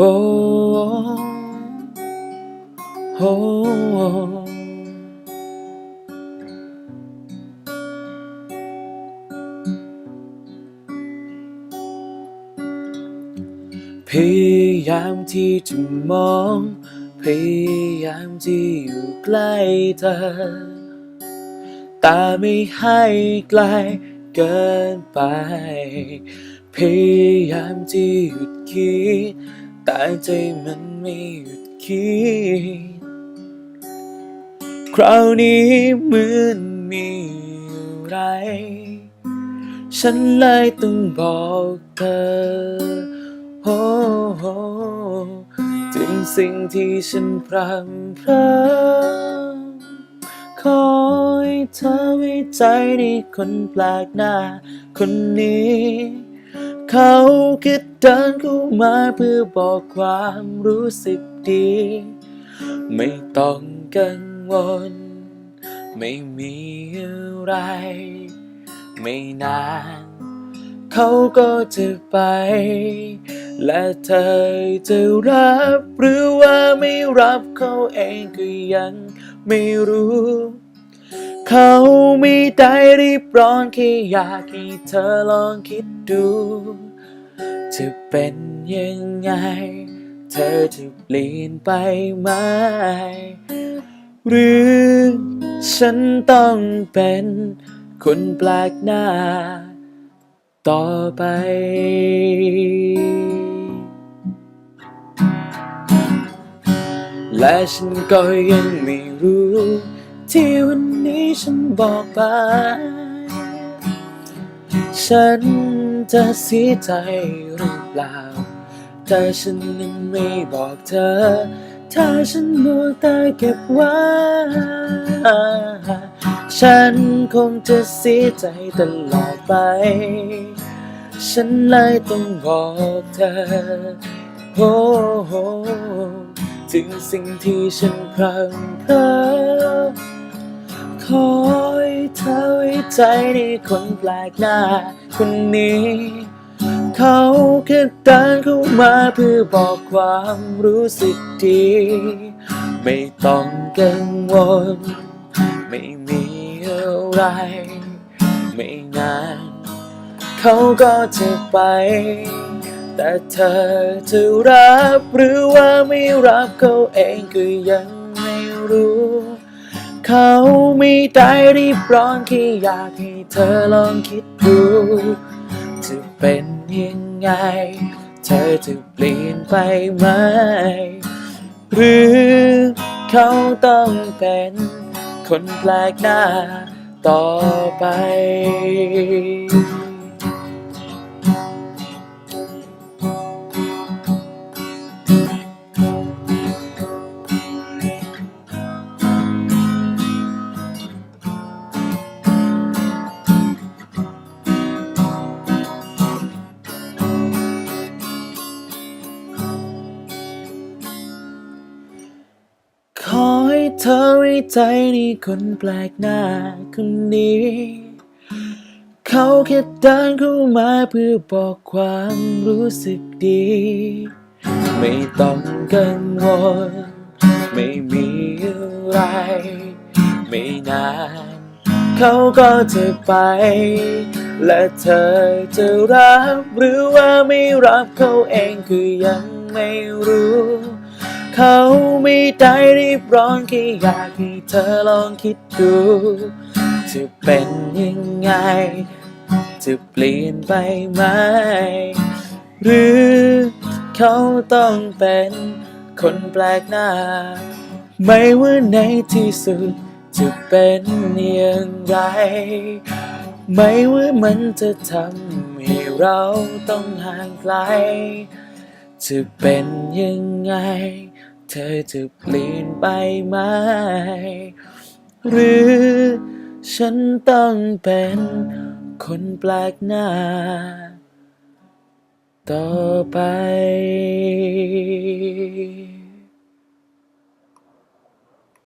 โฮโฮพยายามที่จะมอง พยายามที่อยู่ใกล้เธอแต่ไม่ให้ไกลเกินไป พยายามที่หยุดคิด แต่ใจมันไม่หยุดคิด คราวนี้เหมือนมีอะไร ฉันเลยต้องบอกเธอโอ้โหถึงสิ่งที่ฉันพรำเพรอขอให้เธอไว้ใจในคนแปลกหน้า คนนี้ เขาแค่เดินเข้ามาเพื่อบอกความรู้สึกดี ไม่ต้องกังวล ไม่มีอะไร ไม่นาน เขาก็จะไป และเธอจะรับหรือว่าไม่รับเขาเองก็ยังไม่รู้ เขาไม่ได้รีบร้อนแค่อยากให้เธอลองคิดดูจะเป็นยังไง เธอจะเปลี่ยนไปไหม หรือฉันต้องเป็นคนแปลกหน้า ต่อไป และฉันก็ยังไม่รู้ ที่วันนี้ฉันบอกไป ฉันจะเสียใจหรือเปล่าถ้าฉันนั้นไม่บอกเธอ ถ้าฉันมัวแต่เก็บไว้ ฉันคงจะเสียใจตลอดไป ฉันเลยต้องบอกเธอโอ้โหถึงสิ่งที่ฉันพรำเพรอ ขอให้เธอไว้ใจในคนแปลกหน้าคนนี้ เขาแค่เดินเข้ามาเพื่อบอกความรู้สึกดี ไม่ต้องกังวล ไม่มีอะไร ไม่นานเขาก็จะไป แต่เธอจะรับหรือว่าไม่รับเขาเองก็ยังไม่รู้ เขาไม่ได้รีบร้อนแค่อยากให้เธอลองคิดดูจะเป็นยังไง เธอจะเปลี่ยนไปไหม หรือเขาต้องเป็นคนแปลกหน้าต่อไป เธอไว้ใจในคนแปลกหน้าคนนี้ เขาแค่เดินเข้ามาเพื่อบอกความรู้สึกดี ไม่ต้องกังวลไม่มีอะไร ไม่นาน เขาก็จะไป และเธอจะรับหรือว่าไม่รับเขาเองคือยังไม่รู้ เขาไม่ได้รีบร้อนแค่อยากให้เธอลองคิดดูจะเป็นยังไง จะเปลี่ยนไปไหม หรือเขาต้องเป็นคนแปลกหน้า ไม่ว่าในที่สุดจะเป็นอย่างไร ไม่ว่ามันจะทำให้เราต้องห่างไกล จะเป็นยังไง เธอจะเปลี่ยนไปไหม หรือฉันต้องเป็นคนแปลกหน้า ต่อไป